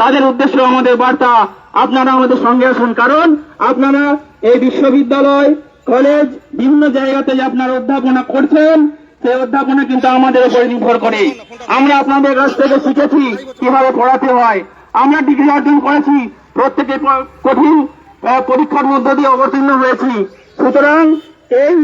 তাদের উদ্দেশ্য আমাদের বার্তা, আপনারা আমাদের সঙ্গে আসুন কারণ আপনারা এই বিশ্ববিদ্যালয়, কলেজ, বিভিন্ন জায়গাতে আপনারা অধ্যাপনা করছেন, সেই অধ্যাপনা কিন্তু আমাদের উপরে নির্ভর করে। আমরা আপনাদের কাছ থেকে শিখেছি কীভাবে পড়াতে হয়। আমরা ডিগ্রি অর্জন করেছি, প্রত্যেকে কঠিন পরীক্ষার মধ্য দিয়ে অবতীর্ণ হয়েছি। সুতরাং এই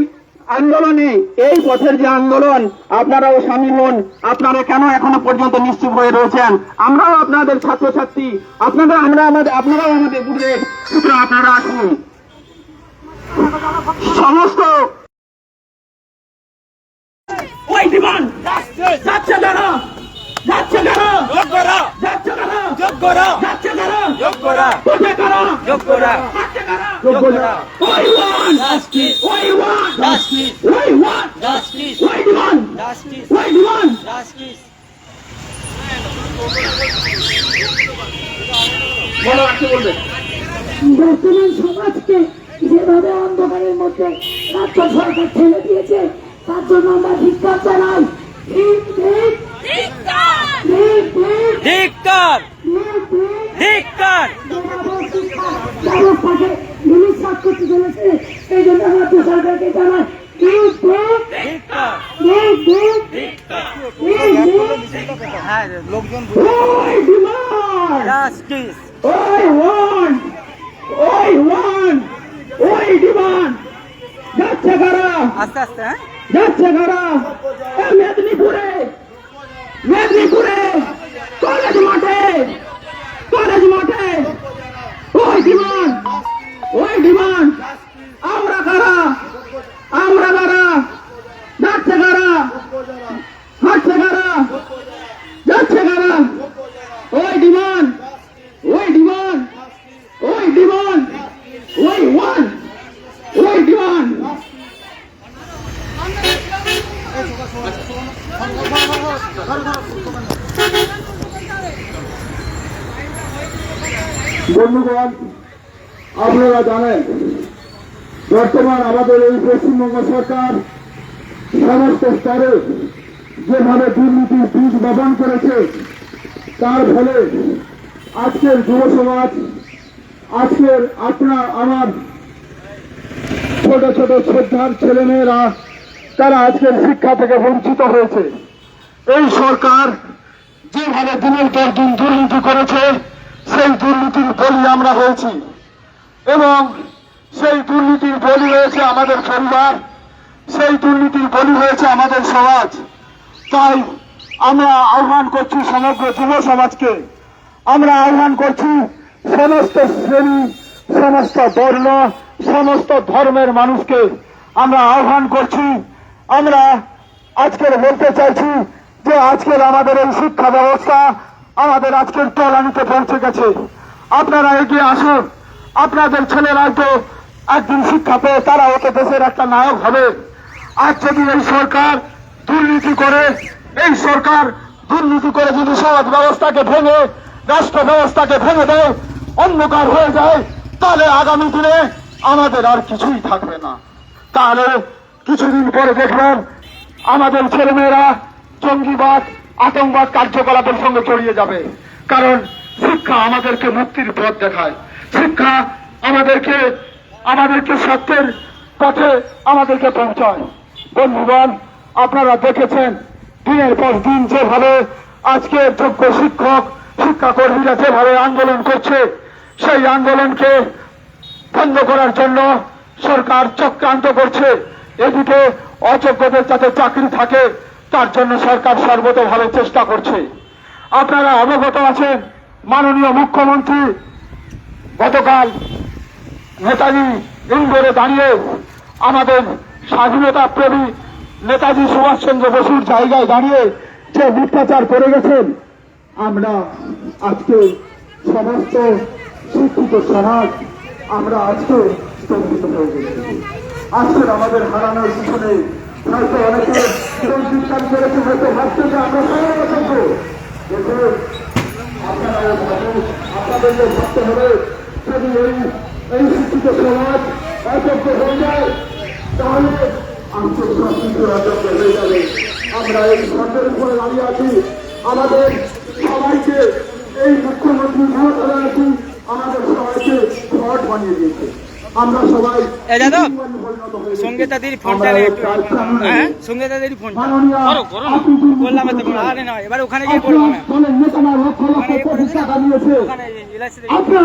আন্দোলনে এই পথের যে আন্দোলন আপনারাও সামিল হন আপনারা কেন এখনও পর্যন্ত নিশ্চুপ হয়ে রয়েছেন আমরাও আপনাদের ছাত্রছাত্রী আপনারা আমরা আমাদের আপনারাও আমাদের গুরুদেব সুতরাং আপনারা আসুন সমস্ত ওই ডিমান্ড যাচ্ছে কেন যাচ্ছে কেন যোগ্যরা যাচ্ছে কেন যোগ্যরা যাচ্ছে কেন যোগ্যরা যোগ্যরা কেন যোগ্যরা justice we want justice we demand justice we demand justice বলো আর কি বলবে? বর্তমান সমাজকে যেভাবে অন্ধকারের মধ্যে রাজ্য সরকার ঠেলে দিয়েছে তার জন্য আমরা ধিক্কার জানাই। ঠিক ঠিক ঠিক ঠিক ধিক্কার। ধিক্কার ব্যবস্থাকে নিরুৎসাহ করতে চলেছে। জন্য রাজ্য সরকারকে ঠিক হ্যাঁ লোকজন ওই ওয়ান ওই ওয়ান ওই ডিমান্ড যাচ্ছে কারা? আস্তে আস্তে হ্যাঁ? যাচ্ছে কারা? মেদিনীপুরে! মেদিনীপুরে! কলেজ মাঠে! কলেজ মাঠে! ওই ডিমান্ড ওই ডিমান্ড আমরা কারা আমরা কারা যাচ্ছে কারা হাঁটছে কারা যাচ্ছে কারা ওই ডিমান্ড ওই ডিমান্ড ওই ডিমান্ড ওই ওয়ান ওই ডিমান্ড বন্ধুগণ, আপনারা জানেন, বর্তমান আমাদের এই পশ্চিমবঙ্গ সরকার সমস্ত স্তরে যেভাবে দুর্নীতির বীজ বপন করেছে, তার ফলে আজকের যুব সমাজ, আজকের আপনার, আমার ছোট ছোট শ্রদ্ধার ছেলেমেয়েরা তারা আজকের শিক্ষা থেকে বঞ্চিত হয়েছে, এই সরকার যেভাবে দিনের পর দিন দুর্নীতি করেছে, সেই দুর্নীতির বলি আমরা হয়েছি। এবং সেই দুর্নীতির বলি হয়েছে আমাদের পরিবার, সেই দুর্নীতির বলি হয়েছে আমাদের সমাজ। তাই আমরা আহ্বান করছি সমগ্র যুব সমাজকে, আমরা আহ্বান করছি সমস্ত শ্রেণি, সমস্ত বর্ণ, সমস্ত ধর্মের মানুষকে, আমরা আহ্বান করছি আমরা আজকের বলতে চাইছি যে আজকের আমাদের এই শিক্ষা ব্যবস্থা আমাদের আজকের তলানিতে পৌঁছে গেছে। আপনারা এগিয়ে আসুন। আপনাদের ছেলেরা তো একদিন শিক্ষা পেয়ে তারা ওতে দেশের একটা নায়ক হবে। আজ যদি এই সরকার দুর্নীতি করে, এই সরকার দুর্নীতি করে যদি সমাজ ব্যবস্থাকে ভেঙে, রাষ্ট্র ব্যবস্থাকে ভেঙে দেয়, অন্ধকার হয়ে যায়, তাহলে আগামী দিনে আমাদের আর কিছুই থাকবে না। তাহলে কিছুদিন পরে দেখবেন আমাদের ছেলেমেয়েরা জঙ্গিবাদ, আতঙ্কবাদ কার্যকলাপের সঙ্গে জড়িয়ে যাবে। কারণ শিক্ষা আমাদেরকে মুক্তির পথ দেখায়। শিক্ষা আমাদেরকে আমাদেরকে সত্যের পথে আমাদেরকে পৌঁছায়। বন্ধুগণ, আপনারা দেখেছেন, দিনের পর দিন যেভাবে আজকে যোগ্য শিক্ষক, শিক্ষাকর্মীরা যেভাবে আন্দোলন করছে, সেই আন্দোলনকে বন্ধ করার জন্য সরকার চক্রান্ত করছে। এদিকে অযোগ্যদের যাতে চাকরি থাকে, তার জন্য সরকার সর্বতভাবে চেষ্টা করছে। আপনারা অবগত আছেন, মাননীয় মুখ্যমন্ত্রী গতকাল নেতাজি ইন্দোরে দাঁড়িয়ে আমাদের স্বাধীনতা প্রেমী নেতাজি সুভাষচন্দ্র বসুর জায়গায় দাঁড়িয়ে যে মিথ্যাচার করে গেছেন, আমরা আজকে সমস্ত শিক্ষিত সমাজ, আমরা আজকে স্তম্ভিত হয়ে গেছি। আসলে আমাদের হারানোর পিছনে হয়তো অনেকে চিন্তান করেছে, হয়তো ভাবছে যে আমরা হারানো থাকব কিন্তু আপনারা ভাবুন, আপনাদেরকে ভাবতে হবে যদি এই এই শিক্ষিত সমাজ অযোগ্য হয়ে যায়, তাহলে আন্তর্জাতিক কিন্তু অযোগ্য হয়ে যাবে। আমরা এই সরকারের উপরে দাঁড়িয়ে আছি। আমাদের সবাইকে এই মুখ্যমন্ত্রী আমাদের সবাইকে ফ্রড বানিয়ে দিয়েছে আমরা সবাই এ যাদব হয়ে সঙ্গীতা দিদি ফোনটা একটু হ্যাঁ নেই। সঙ্গীতা দিদি ফোনটা। করো করো না। বললাম তো আরে না এবার ওখানে গিয়ে করব না। ওখানে গিয়ে